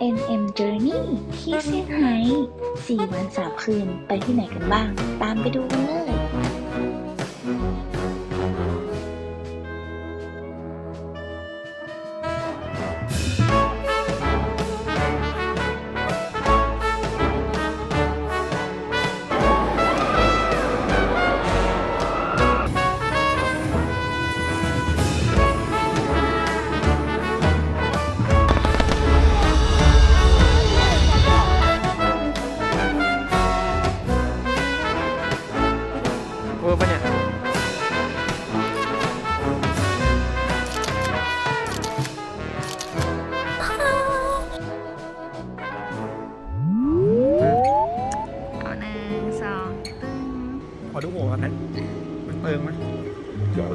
NM Journey ที่เซี่ยงไฮ้4วัน3คืนไปที่ไหนกันบ้าง ตามไปดูกันเลย นนมันเปิงไหมเดี๋ยว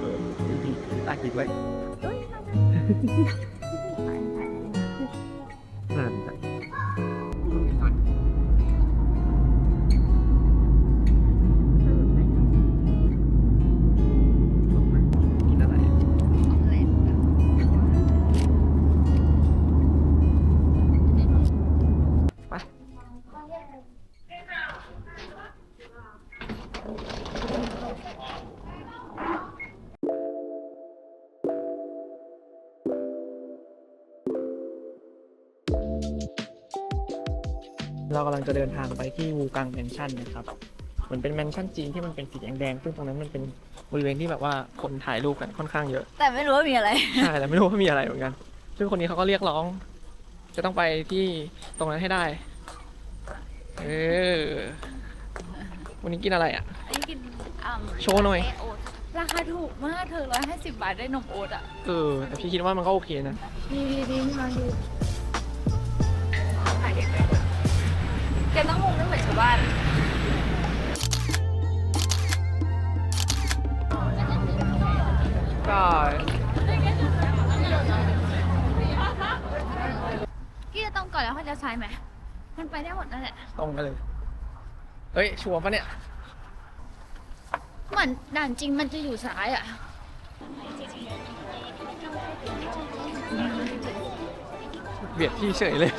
เออตากิดไว้นั่นจ้ จะเดินทางไปที่วูกังแมนชั่นนะครับเหมือนเป็นแมนชั่นจีนที่มันเป็นสีแดงๆซึ่งตรงนั้นมันเป็นบริเวณที่แบบว่าคนถ่ายรูปกันค่อนข้างเยอะแต่ไม่รู้ว่ามีอะไร ใช่แต่ไม่รู้ว่ามีอะไรเหมือนกันซึ่งคนนี้เขาก็เรียกร้อง จะต้องไปที่ตรงนั้นให้ได้ เออวันนี้กินอะไรอะ อันนี้กินอ่ำโชว์หน่อยเโอ๊ตราคาถูกมากเธอร้อยห้าสิบบาทได้นมโอ๊ตอะ เออแต่พี่คิดว่ามันก็โอเคนะดีดีดีมาดู แกต้องมุงไม่เหมือนชาวบ้าน ก็กี้จะต้องก่อนแล้วค่อยจะซ้ายไหม มันไปได้หมดนั่นแหละ ตรงกันเลย เฮ้ย ชัวร์ปะเนี่ย เหมือนด่านจริงมันจะอยู่ซ้ายอะ เบียดพี่เฉยเลย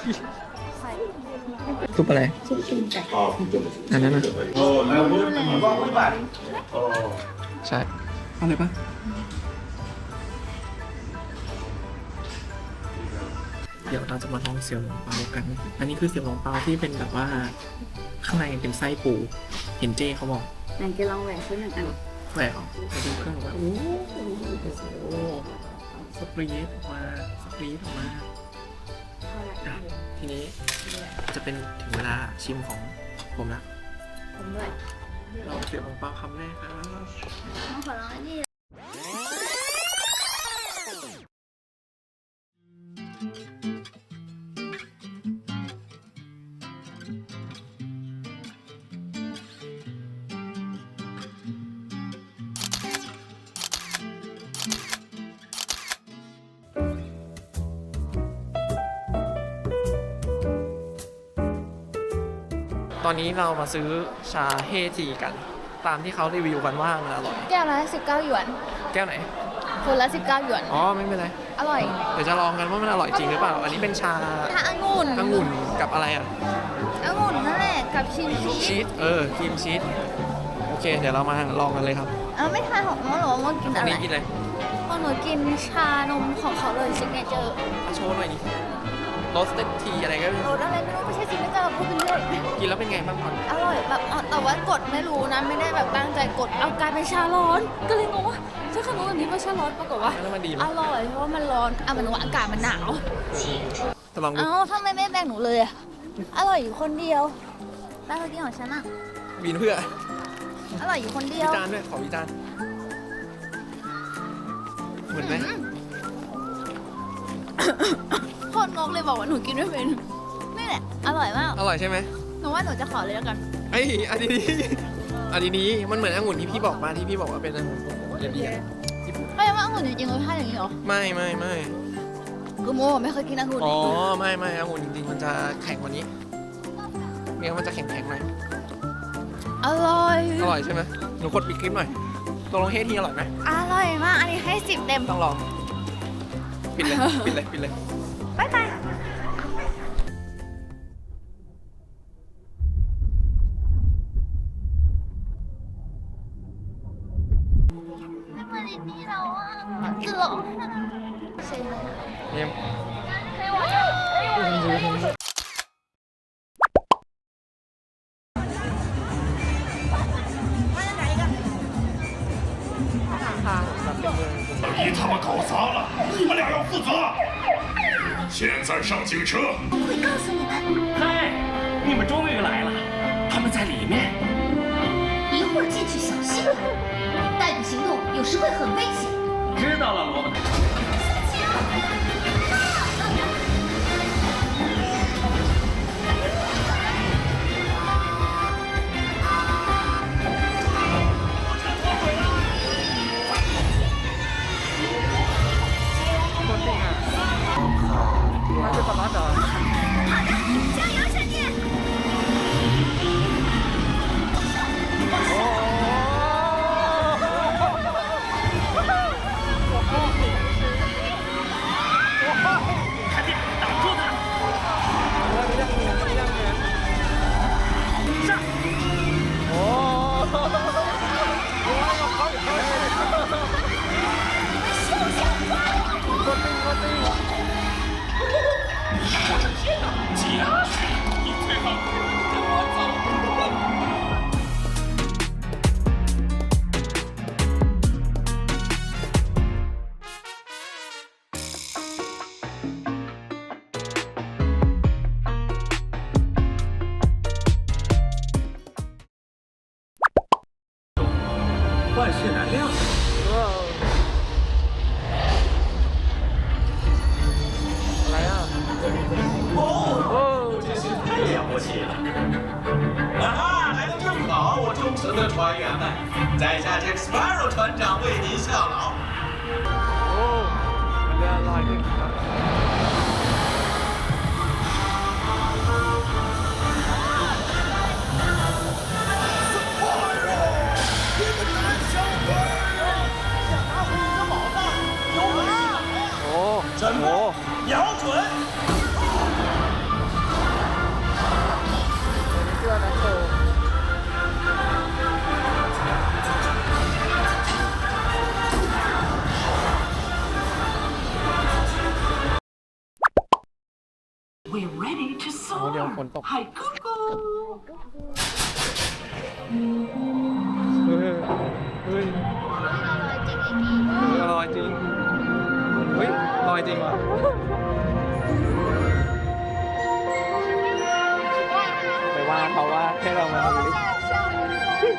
ซุปอะไรอันนั้นนะใช่เอาเลยปะเดี๋ยวเราจะมาลองเสี่ยวหลงเปากัน อันนี้คือเสี่ยวหลงเปาที่เป็นแบบว่า ข้างในเป็นไส้ปู เห็นเจ้เขาบอกนั่นจะลองแหวนซื้อหนึ่งอันแหวกออกไปดูเครื่องว่าโอ้โหสปรีดออกมาสปรีดออกมา อะทีนี้จะเป็นถึงเวลาชิมของผมละ ผมด้วยเราเสียบของเปาคำแรกครับ น้องขอลองอันนี้ อนนี้เรามาซื้อชาเฮจีกัน ตามที่เขารีวิวกันว่ามันอร่อย แก้วละสิบเก้าหยวน แก้วไหน คนละสิบเก้าหยวน อ๋อไม่เป็นไร อร่อย เดี๋ยวจะลองกันว่ามันอร่อยจริงหรือเปล่า อันนี้เป็นชาถ้าองุ่นองุ่นกับอะไรอะองุ่นนั่นแหละกับชีสชีชีสสเออครีมชีสโอเค เดี๋ยวเรามาลองกันเลยครับเอาไม่ทานของน้องหรอว่ากินอัอะนไรนี้กินอะไรพอหนูกินชานมของเขาเลยซิกเนเจอร์โชว์หน่อยดิ โรสเต็ดทีอะไรก็ไม่รรู้สอะไรไม่รู้ไม่ใช่ซิกเนเจอร์พูดเป็นเรื่องกินแล้วเป็นไงบ้างก่อนอร่อยแบบอะแต่ว่ากดไม่รู้นะ ไม่ได้แบบตั้งใจกดเอากลายเป็นชาร้อน ก็เลยงงว่าใช่ขนมแบบนี้ว่าชาร้อนปรากฏว่าแล้วมันดีไหมอร่อยเพราะว่ามันร้อนอะมันว่าอากาศมันหนาวจะลองดูเอ้าทำไมไม่แบ่งหนูเลยอะอร่อยอยู่คนเดียวแล้วเมื่อกี้ของฉันอะวินเพื่ออร่อยอยู่คนเดียวิวจารณ์ด้วยขอวิจารณ์เหมือนไหมโค ตรงงเลยบอกว่าหนูกินไม่เป็นนี่แหละอร่อยมากอร่อยใช่ไหมหนูว่าหนูจะขอเลยแล้วกันไอ้ยอันนี้อันนี้มันเหมือนองุ่นที่พี่บอกมาที่พี่บอกว่าเป็นองุ่นเรียบๆญี่ปุ่นไม่ว่าองุ่นจริงๆรสชาติอย่างนี้เหรอไม่ไม่ไม่กูโมไม่เคยกินองุ่นอ๋อไม่ไม่องุ่นจริงๆมันจะแข็งกว่านี้เนื้อมันจะแข็งแข็งๆหน่อยอร่อยอร่อยใช่ไหมหนูกดปิดคลิปหน่อยตกลงเฮทีอร่อยไหมอร่อยมากอันนี้ให้สิบเต็มต้องลองปิดเลยปิดเลยปิดเลยบ๊ายบาย 你他妈搞砸了，你们俩要负责。现在上警车。我会告诉你们嗨，你们终于来了，他们在里面。一会儿进去小心点，逮捕行动有时会很危险。知道了，罗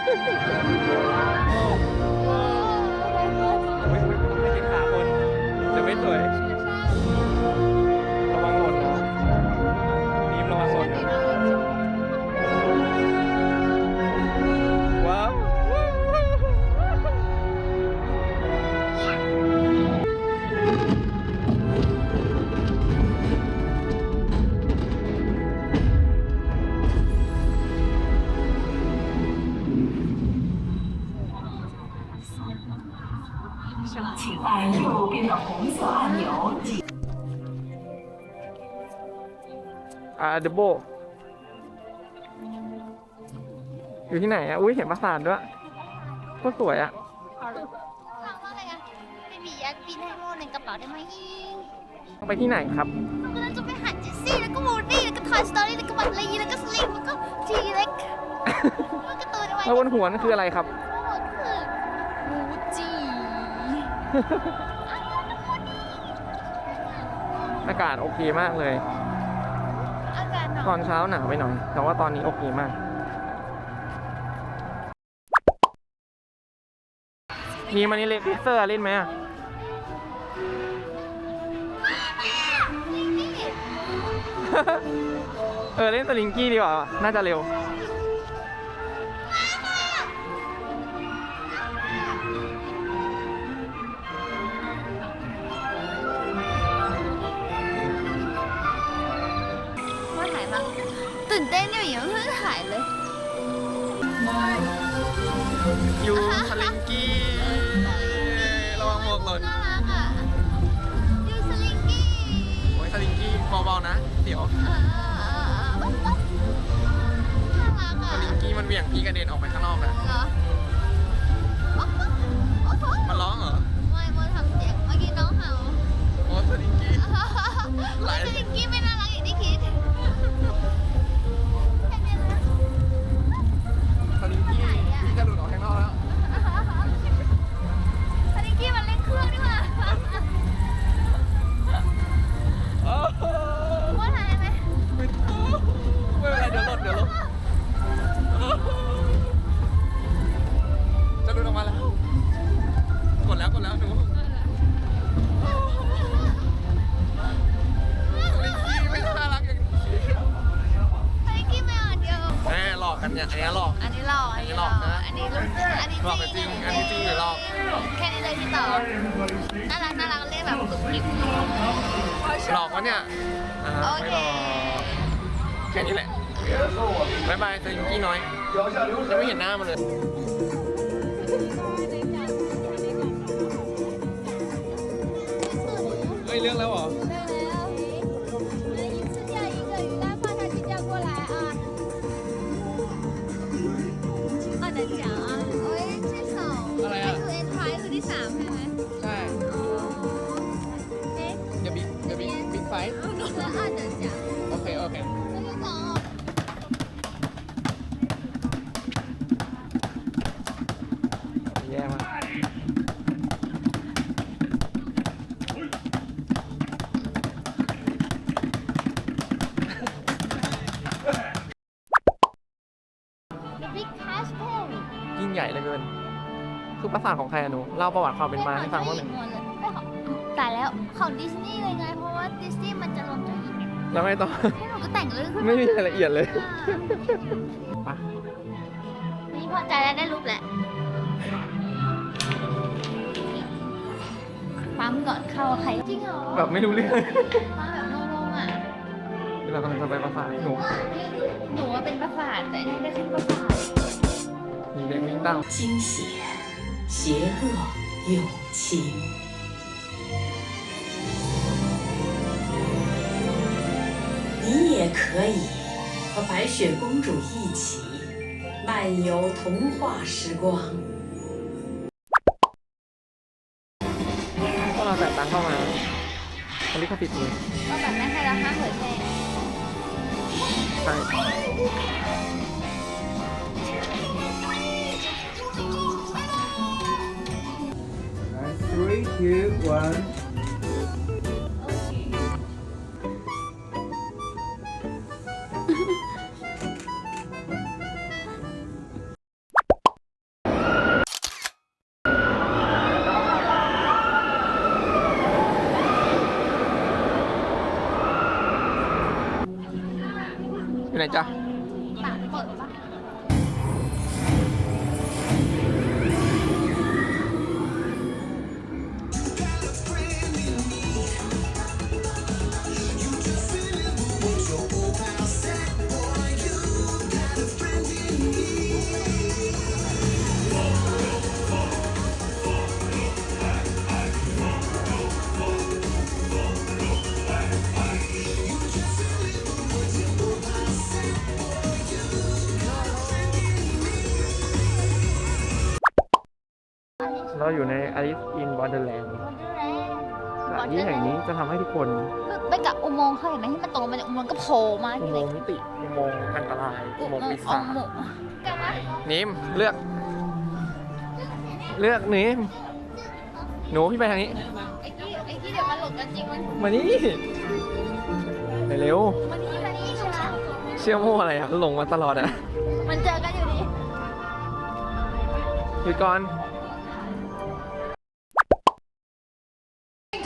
Ha ha ha! เดโบอยู่ที่ไหนอะ อุ้ยเห็นปราสาทด้วยก็สวยอะถามว่าอะไรอะเบบีอยากบินให้โมในกระเป๋าได้ไหมต้องไปที่ไหนครับเราจะไปหาเจสซี่แล้วก็มูดี้แล้วก็ทอยสตอรี่แล้วก็บัตลีแล้วก็สลิมแล้วก็ทีเล็กแล้วก็ตัวในวัยแล้วบนหัวนั่นคืออะไรครับคือมูจีอากาศโอเคมากเลย ตอนเช้าหนาวไปหน่อย แต่ว่าตอนนี้โอเคมาก มีมันนี่เล็กพิเซอร์เล่นไหมอะเออ เล่นสลิงกี้ดีกว่า น่าจะเร็ว ยู่สลิงกี้ระวังหมวกหล่นน่ารักอะยูสลิงกี้โอ้ยสลิงกี้เบาๆนะเดี๋ยวเออน่ารักสอะลิงกี้มันเหวี่ยงพี่กระเด็นออกไปข้างนอกนะเหรอโอ้โหโอ้โหมันร้องเหรอไม่โมทำเสียงเมื่อกี้น้องเห่าโอ้สลิงกี้อ่าไหล สลิงกี้ไม่ ม่หลอกกันเนี่ยอันนี้หลอก อันนี้หลอกอันนี้หลอกอันนี้อันหลนี้อกนะอันนี้หลอกจริง อันนี้จริงหรือหลอก แค่นี้เลยที่ต่อ น่ารักน่ารักเล่นแบบกรุบกริบหลอกวะเนี่ยอ่าโอไม่เคหลอกแค่นี้แหละบายบายสลิงกี้น้อยยังไม่เห็นหน้ามันเลย เฮ้ยเรื่องแล้วเหรอ งใหญ่เหลือเกิน คือปราสาทของใครอะหนูเล่าประวัติความเป็นมาให้ฟังบ้างหนึ่งไม่ของตายแล้วของดิสนีย์เลยไง เพราะว่าดิสนีย์มันจะลงเจ้าหญิงแล้วไงต่อ ให้หนูก็แต่งเรื่องขึ้นไม่มีรายละเอียดเลยไปนี่พอใจแล้วได้รูปแหละปั๊มก่อนเข้าใครจริงเหรอแบบไม่รู้เรื่องปั๊มแบบโล่งๆอะเรากำลังจะไปปราสาทหนู หนูว่าเป็นประสาทแต่นี่ได้ขึ้นประสาท มีเด็กวิ่งตาม 惊险、邪恶、友情。你也可以和白雪公主一起漫游童话时光。 พวกเราจ่ายตังค์เข้ามาคนลิขสิทธิ์เลย ก็แบบไม่ให้เราห้ามเผยแพร่ ใช่ Three, two, one. โมงค์เขาเห็นไหมที่มันตรงมาจากอุโมงค์ก็โผล่มาอุที่โมเล็งกค์มิติอุโมงค์อันตรายอุโมงค์ปีอศาจหมูกันนะนิมเลือก เลือกนิมหนูพี่ไปทางนี้ ไอ้กี้ไอ้กี้เดี๋ยวมันหลบกันจริงมันมานี่เร็วมันนี่มันนี่ใช่ไหมๆเชื่อโม่อะไรอะหลงมาตลอดอะมันเจอกันอยู่ดีหยุดก่อน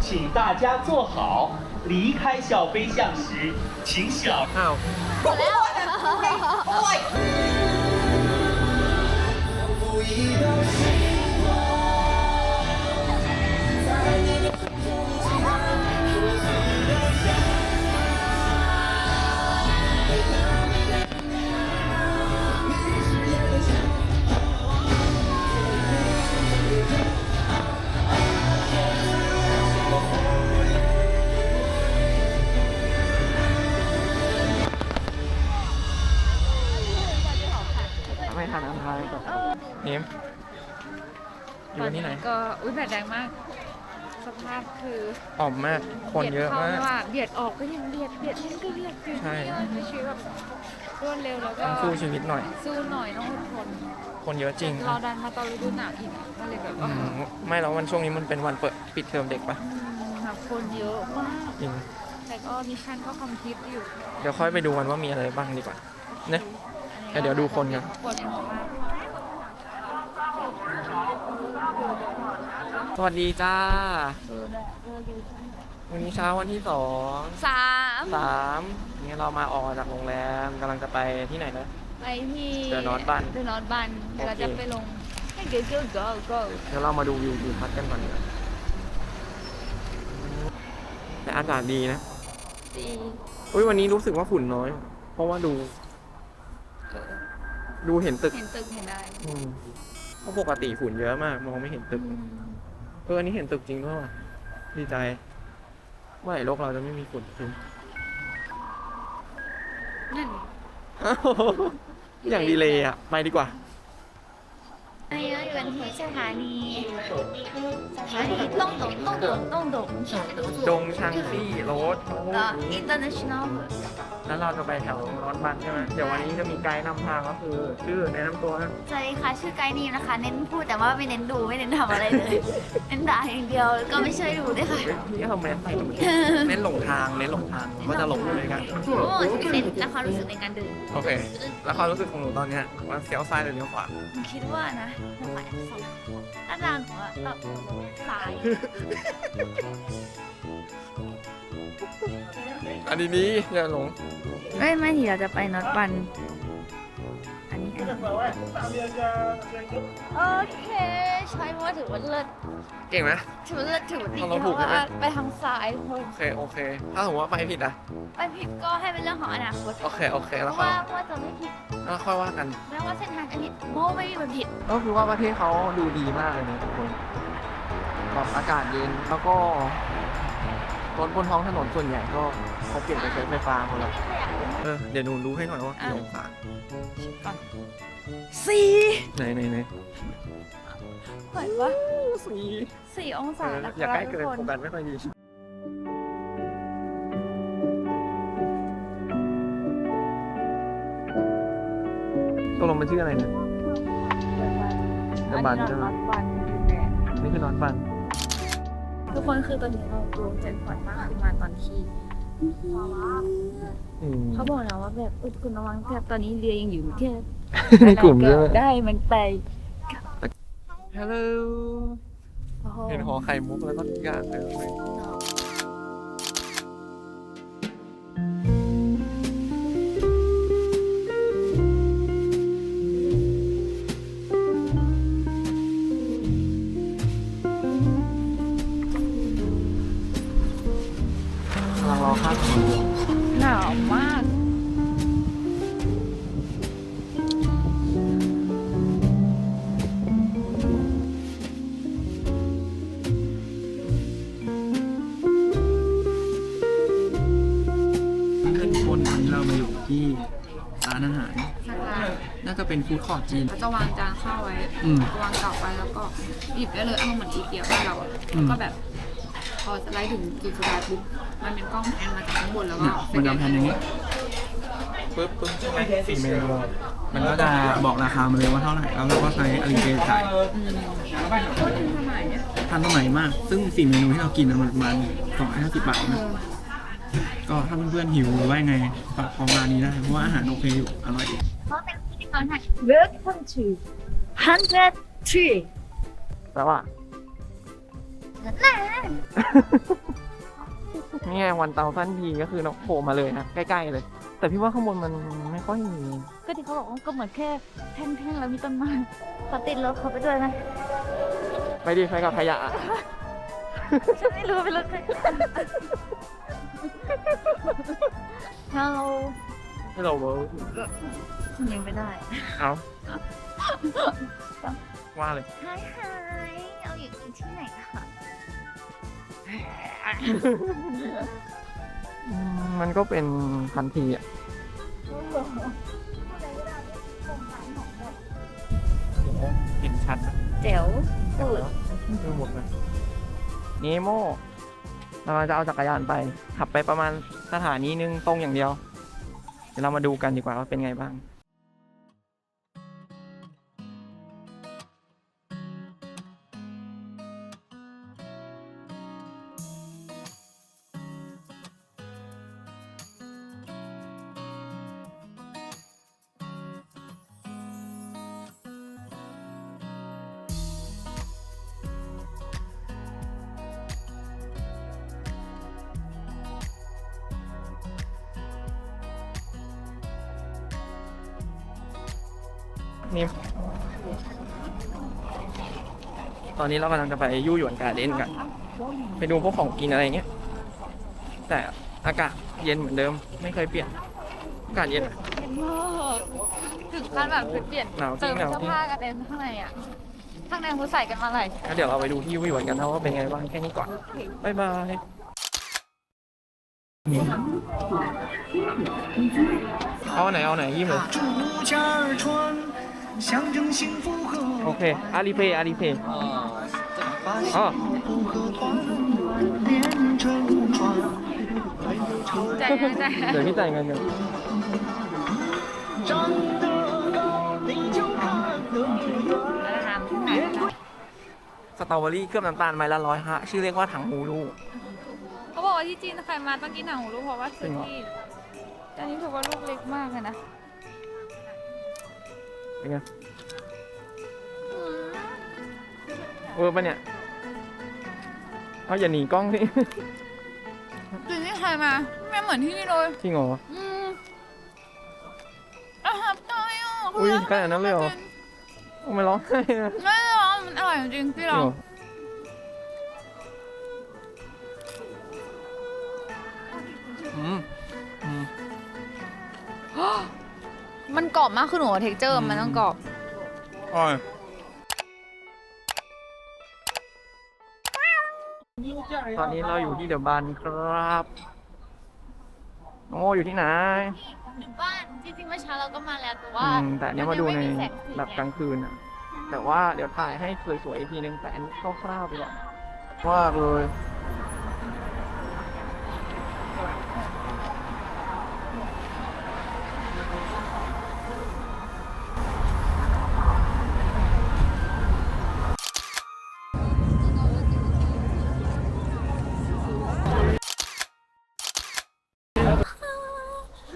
请大家坐好离开小飞象时请小。号 กันที่ไหนก็อุ้ยแดดแรงมาก สภาพคืออ่อมมาก คนเยอะมากบีดข้ว่าเบียดออกก็ยังเบียดเบียดนี่ก็เบียดคือใช่ใช้ชีวิตแบบรวดเร็วแล้วก็ต้องสู้ชีวิตหน่อย สู้หน่อยต้องอดทนคนเยอะจริงเราดันมาตอนฤดูหนาวอีกก็เลยแบบอืว่ามไม่แล้ววันช่วงนี้มันเป็นวันเปิดปิดเทอมเด็กปะอืมแบบคนเยอะมาก จริง แต่ก็มิชชั่นก็คอมพลีทอยู่เดี๋ยวค่อยไปดูกันว่ามีอะไรบ้างดีกว่า เนี่ย แต่เดี๋ยวดูคนกัน คนเยอะมาก สวัสดีจ้า วันนี้เช้าวันที่สองสามสามนี่เรามาออกจากโรงแรมกำลังจะไปที่ไหนนะ ไปที่ The North Bund เดอะนอตบันเดี๋ยวเราจะไปลงให้เกิร์ลเกิร์ลเกิร์ลเดี๋ยวเรามาดูวิวทิวทัศน์กันก่อนดีกว่าแต่อากาศดีนะดีอุ้ยวันนี้รู้สึกว่าฝุ่นน้อย เพราะว่าดู ดูเห็นตึก เห็นตึกเห็นได้อืมเพราะปกติฝุ่นเยอะมาก มองไม่เห็นตึกอืม เอออันนี้เห็นตึกจริงด้วยว่ะดีใจเมื่อไหร่โลกเราจะไม่มีฝุ่นจริงนั่นอ้าวอย่างดีเลยอะ ไปดีกว่า อันนี้เราอยู่กันที่สถานีสถานีต้องดงต้องดงต้องดงดงชังซี่โรดเอ่อ international แล้วเราจะไปแถวร้อนบันใช่ไหมเดี๋ยววันนี้จะมีไกด์นำทางก็คือชื่อแนะนำตัวนะสวัสดีค่ะชื่อไกด์นีมนะคะ เน้นพูดแต่ว่าไม่เน้นดูไม่เน้นทำอะไรเลยเน้นด่าอย่างเดียวแล้วก็ไม่ช่วยดูด้วยค่ะเฮ้ยพี่ทำไมใส่เหมือนเน้นหลงทางเน้นหลงทางก็จะหลงไปเลยกัน โอ้เน้นและความรู้สึกในการเดินโอเค แล้วความรู้สึกของหนูตอนเนี้ยว่าเสียวซ้ายหรือเลี้ยวขวาหนูคิดว่านะจะไปอักษรด้านล่างหนูอะแบบซ้ายอันนี้นี่อย่าหลง เอ้ยไม่ทีเราจะไปนอตบัน อันนี้อันนี้โอเค ใช้ว่าถือว่าเลิศเก่งไหม ถือว่าเลิศถือว่าดีเราเพถูกราะใช่ไหม ว่าไปทางซ้ายเพราะโอเค โอเค ถ้าสมมติว่าไปผิดอะไปผิดก็ให้เป็นเรื่องของอนาคตโอเค โอเค เพแล้วราะค่อยว่าเพราะว่าจะไม่ผิดแล้วค่อยว่ากันแม้ว่าเส้นทางจะผิดโมไม่มีมันผิดก็คือว่าประเทศเขาดูดีมากเลยนะทุกคนแบบอากาศเย็นแล้วก็รถบนท้องถนนส่วนใหญ่ก็ เขาเปลี่ยนไปใช้ไฟฟ้าหมดแล้วเออเดี๋ยวหนูรู้ให้หน่อยว่ากี่องศาสี่ไหนไหนไหนไหวปะสี่สี่องเอศาอนะอย่าคะใกล้ทุเกิกนคนโฟกัสไม่ค่อยดีตกลงมันชื่ออะไรนะเดอะบันใช่ไหมบันนี่คือนอนบันทุกคนคือตอนนี้เรารวมแจ็คพอตมากขึ้นมาตอนที่ อืม เขาบอกนะว่าแบบอุดคุณระวังแต่ตอนนี้เรียยังอยู่ที่ในกลุ่มใช่ไหม ได้มันไปฮัลโหล โอ้โหเห็นหอไข่มุกแล้วก็ทุกอย่างเลยกำลังรอข้ามถนนอยู่หนาวมาก ขึ้นคนวันนี้เรามาอยู่ที่ร้านอาหาร น่าจะเป็นฟู้ดคอร์ทจีน เขาจะวางจานข้าวไว้ อืมวางเก่าไปแล้วก็หยิบได้เลยเอาเหมือนอีเกียบ้านเราอะอืมแล้วก็แบบ พอสไลด์ถึงจุดสุดท้ายปุ๊บ มันเป็นกล้องแพนมาจากข้างบนแล้วก็เนี่ยมันจะแพนอย่างนี้ปึ๊บปึ๊บใช่ไหมสี่เมนูมันก็จะบอกราคามาเลยว่าเท่าไหร่แล้วเราก็ใช้อลิเกจ่ายอืมพูดถึงสมัยเนี่ยทันสมัยมาก ซึ่งสี่เมนูที่เรากินน่ะมันประมาณสองร้อยห้าสิบบาทนะก็ถ้าเพื่อนๆหิวหรือว่ายังไงฝากของร้านนี้ได้เพราะว่าอาหารโอเคอยู่อร่อยดีเขาเป็นพิธีกรให้ Welcome to hundred tree แปลว่า นั่นแหละ นี่ไงวันเตาสั้นทีก็คือน้องโผล่มาเลยนะใกล้ๆเลย แต่พี่ว่าข้างบนมันไม่ค่อยมีก็ที่เขาบอกว่าก็เหมือนแค่แท่งๆแล้วมีต้นไม้ขอติดรถเขาไปด้วยนะไปดิไปกับขยะ ฉันไม่รู้เป็นรถใคร Hello ให้เราเวิร์ฉันยังไม่ได้เอาว่าเลย Hi Hi เอาอยู่ที่ไหนคะ อืมมันก็เป็นพันทีอะเเห็นชัดนะเจ๋วดูหมดเลยนีโมเราจะเอาจักรยานไป ขับไปประมาณสถานีนึงตรงอย่างเดียว เดี๋ยวเรามาดูกันดีกว่าว่าเป็นไงบ้าง อนนี้เรากำลังจะไปยู่หยวนการ์เด้นกัน ไปดูพวกของกินอะไรเงี้ย แต่อากาศเย็นเหมือนเดิม ไม่เคยเปลี่ยน อากาศเย็นเห็นมากถึงขั้นแบบเปลี่ยนหนาวจริเติงมหนาวเสื้อจริง ผ้ากันเองข้างในอะ ข้างในเขาใส่กันมาอะไรงั้นเดี๋ยวเราไปดูที่ยู่หยวนกันนะว่าเป็นไงบ้างแค่นี้ก่อนบ๊ายบายเอาอันไหนเอาอันไหนยิ้มเลย โอเคอาลีเพย์อาลีเพย์อ๋อใจายนะใจายนะเดี๋ยวพี่จ่ายเงินเดี๋ยวสตรอเบอรี่เคลือบน้ำตาลไม้ละร้อยฮะ ชื่อเรียกว่าถังหูลูกเขาบอกว่าที่จีนใครมาต้องกินหนังหูลูกเพราะว่าจริซื้องเหรอที่แต่อันนี้ถือว่าลูกเล็กมากเลยนะเป็นไง เวอร์ปะเนี่ย เอาอย่าหนีกล้องสิจีนที่ใครมาไม่เหมือนที่นี่เลยจริงเหรอ อืมอาหารตายอะอุ้ยขนาดนั้นเลยเหรอทำไมร้องไห้อะไม่หรอกมันอร่อยจริงๆพี่จริงเราเหรออืมอืม มันกรอบมากคือหนูเท็กเจอร์ มันต้องกรอบ อร่อย ตอนนี้เราอยู่ที่เดอะบันครับน้องโมอยู่ที่ไหน บ้านจริงๆเมื่อเช้าเราก็มาแล้วแต่อืว่ามแต่อันเนี้ยมาดูในนยังไแสงสีแบบกลางคืนอะ แต่ว่าเดี๋ยวถ่ายให้สวยๆอีกทีนึงแต่อันนี้คร่าวๆไปก่อนมากเลย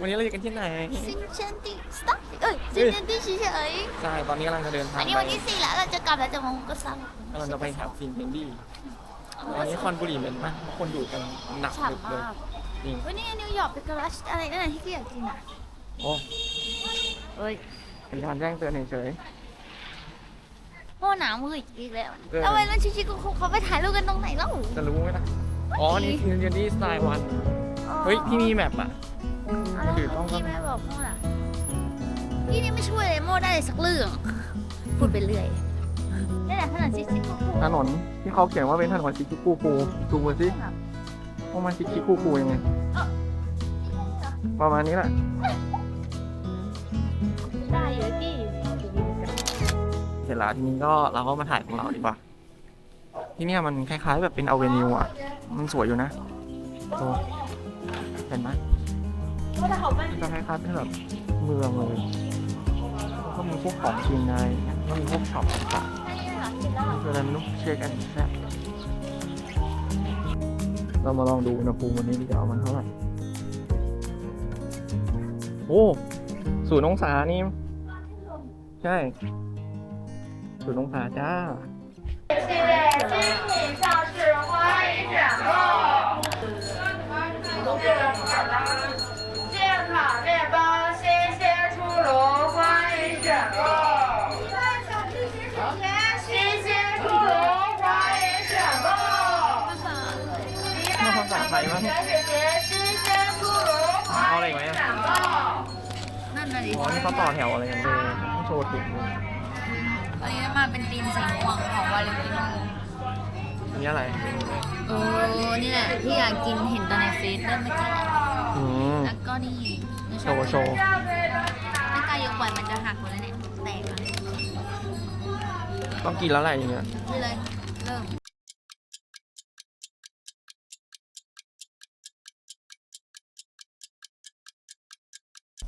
วันนี้เราอยู่กันที่ไหน ซินเชนติสต๊อกเอ้ยซินเชนติเฉยใช่ ตอนนี้กำลังจะเดินทางอันนี้วันที่สี่แล้วเราจะกลับแล้วจะมองก็ซ้งกำลังจะไปหาฟินเพนดี้อันนี้คอนบุรีเหม็นมากคนดูกันหนักฉ่ำเลยวันนี้นิวยอร์กเป็นกราชอะไรนั่นนะที่กูอยากกินอะโอ้เฮ้ยเป็นการแจ้งเตือนเฉยโอ้หนาวมืออีกแล้วเออ เอาไว้แล้วชิชิกูเขาไปถ่ายรูปกันตรงไหนเล่าจะรู้ไหมล่ะ อ๋อ นี่ฟินเพนดี้สไตล์วัน เฮ้ยที่มีแมปอะ เอาถือกล้องก็พี่แม่บอกโม่ล่ะพี่นี่ไม่ช่วยเลยโม่ได้เลยสักเรื่องพูดไปเรื่อยนี่แหละขนาดชิคๆก็พูดถนนที่เขาเขียนว่าเป็นถนนชิคิคูคูดูมาสิว่ามันชิคิคูคูยังไงประมาณนี้แหละได้อยู่พี่เสร็จแล้วทีนี้ก็เราก็มาถ่ายของเราดีกว่า ที่เนี่ยมันคล้ายๆแบบเป็นอเวนิวอะ มันสวยอยู่นะโอ้เห็นไหมมัน จะคล้ายๆเป็นแบบเมืองเลย ก็มีพวกของกินในแล้วมีพวกช็อปต่างๆคืออะไรไม่รู้เช็คกันแซ่บเรามาลองดูอุณหภูมิวันนี้ดีกว่ามันเท่าไหร่ โอ้ศูนย์องศานี่ ใช่ศูนย์องศาจ้ามา นั่นน่ะดิอ๋อนี่เขาต่อแถวอะไรกันเลยต้องโชว์ถุงตอนนี้มาเป็นตีมสีม่วงของวาเลนติโนอันนี้อะไรโอ้นี่แหละที่อยากกินเห็นตอนในเฟซเริ่มเมื่อกี้แหละอืม แล้วก็นี่โชว์โชว์ถ้ากายยกไหวมันจะหักหมดแล้วเนี่ย แตกอะต้องกินแล้วแหละอย่างเงี้ย นี่เลย เริ่ม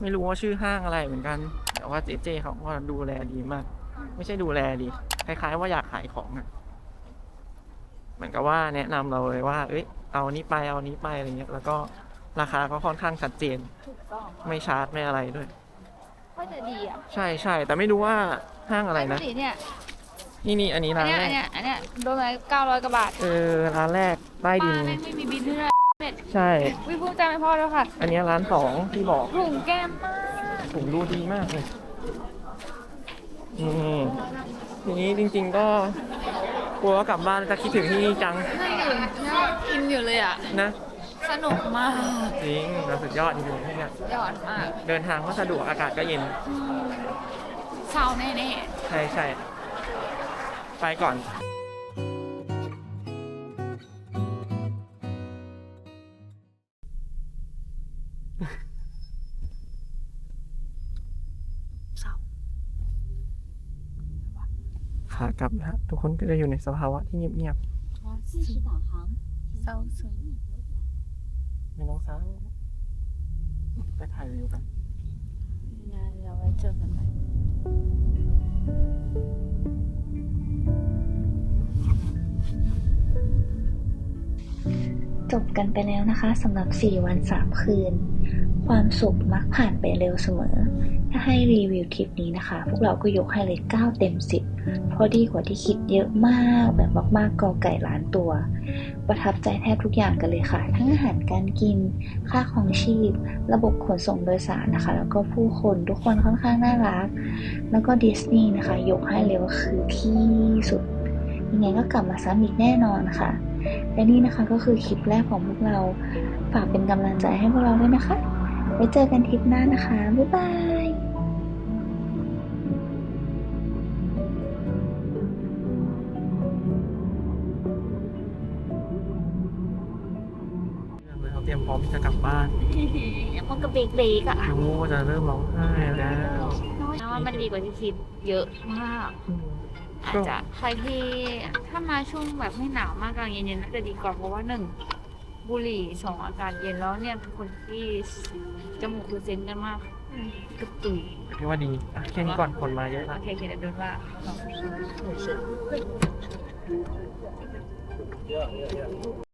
ไม่รู้ว่าชื่อห้างอะไรเหมือนกัน แต่ว่าเจเจเขาก็ดูแลดีมาก ไม่ใช่ดูแลดี คล้ายๆว่าอยากขายของอะเหมือนกับว่าแนะนำเราเลยว่า เอ้ย เอานี้ไป เอานี้ไปอะไรเงี้ย แล้วก็ราคาก็ค่อนข้างชัดเจนถูกต้องไม่ชาร์จไม่อะไรด้วยก็จะดีอะ ใช่ใช่ แต่ไม่รู้ว่าห้างอะไรนะดูดิเนี่ยนี่นี่อันนี้อันร้านเนี้ยแรอันเนี้กยอันเนี้ยโดนไปเก้าร้อยกว่าบาท เออ ร้านแรกใต้ดิป้านแม่งไม่มีบินด้วย ใช่ วิภูมิใจไม่พอแล้วค่ะอันนี้ร้านสองที่บอกถุงแก้มมากผมดูดีมากเลยนี่ทีนี้จริง ๆ ก็กลัวว่ากลับบ้านจะคิดถึงที่นี่จังนั่งอยู่นั่งอินอยู่เลยอะ นะ สนุกมากจริงเราสุดยอดจริงๆที่เนี่ยยอดมากเดินทางก็สะดวกอากาศก็เย็น อืมเศร้าแน่ใช่ใช่ไปก่อนากลับนะฮะทุกคนก็จะอยู่ในสภาวะที่เงียบเศร้าซึ้งๆไม่ต้องเศร้าไปถ่ายวิวกันงานเราไว้เจอกันใหม่จบกันไปแล้วนะคะสำหรับ 4 วัน 3 คืน ความสุขมักผ่านไปเร็วเสมอ ถ้าให้รีวิวทริปนี้นะคะ พวกเราก็ยกให้เลย 9 เต็ม 10 เพราะดีกว่าที่คิดเยอะมากแบบมากๆกอไก่ล้านตัว ประทับใจแทบทุกอย่างกันเลยค่ะ ทั้งอาหารการกิน ค่าของชีพ ระบบขนส่งโดยสารนะคะ แล้วก็ผู้คนทุกคนค่อนข้างน่ารัก แล้วก็ดิสนีย์นะคะ ยกให้เลยว่าคือที่สุด ยังไงก็กลับมาซ้ำอีกแน่นอนค่ะและนี่นะคะก็คือคลิปแรกของพวกเรา ฝากเป็นกำลังใจให้พวกเราด้วยนะคะ ไว้เจอกันทริปหน้านะคะ บ๊ายบาย ราเตรียมพร้อมที่จะกลับบ้านมันก็เบรกเบรกๆอะยูก็จะเริ่มร้องไห้แล้วนะว่ามันดีกว่าที่คิดเยอะมากอืมอาจจะใครที่ถ้ามาช่วงแบบไม่หนาวมากกลางเย็นๆน่าจะดีกว่าเพราะว่าหนึ่งบุหรี่สองอากาศเย็นแล้วเนี่ยเป็นคนที่จมูกคือเซนกันมากกระตุยพี่ว่าดีอะแค่นี้ก่อนคนมาเยอะโอละเคโอเคเดี๋ยวดูว่าเรา